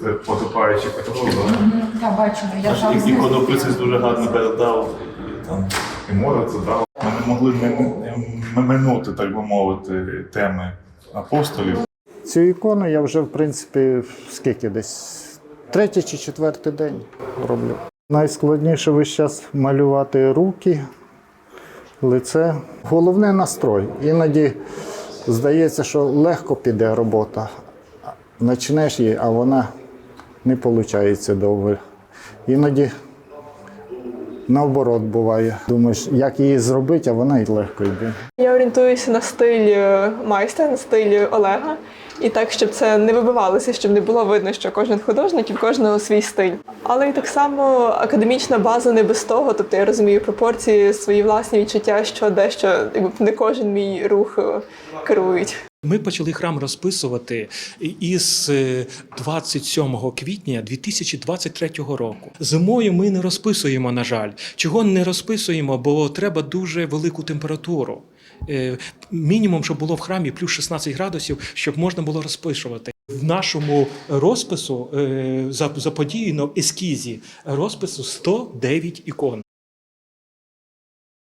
це потопаючі катакомби. Я бачила, я там І іконописець дуже гарно передав. І море це дало. Ми не могли не, минути, так би мовити, теми апостолів. Цю ікону я вже, в принципі, скільки десь третій чи четвертий день роблю. Найскладніше весь час малювати руки, лице. Головне настрой. Іноді здається, що легко піде робота. Почнеш її, а вона не виходить довго. Іноді наоборот буває. Думаєш, як її зробити, а вона й легко йде. Я орієнтуюся на стиль е, майстра, на стиль Олега, і так, щоб це не вибивалося, щоб не було видно, що кожен художник і в кожного свій стиль. Але і так само академічна база не без того. Тобто я розумію пропорції, свої власні відчуття, що дещо не кожен мій рух е, керують. Ми почали храм розписувати із е, 27 квітня 2023 року. Зимою ми не розписуємо, на жаль. Чого не розписуємо? Бо треба дуже велику температуру. Е, Мінімум, щоб було в храмі плюс 16 градусів, щоб можна було розписувати. В нашому розпису е, за- заподіяно ескізі розпису 109 ікон.